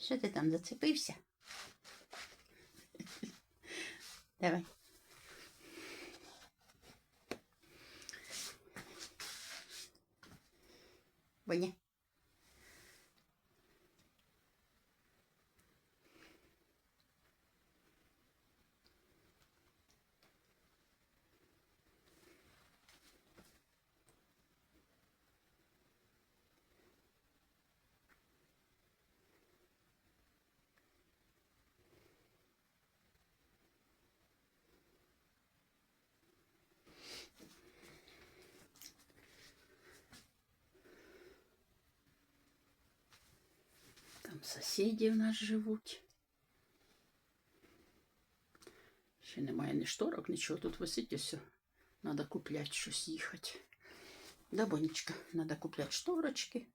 Що ти там зацепився? Давай. Боня. Там сусіди в нас живуть. Ще немає ні шторок, нічого тут висить і все. Надо купляти щось їхати. Да, Бонечка, надо купляти шторочки.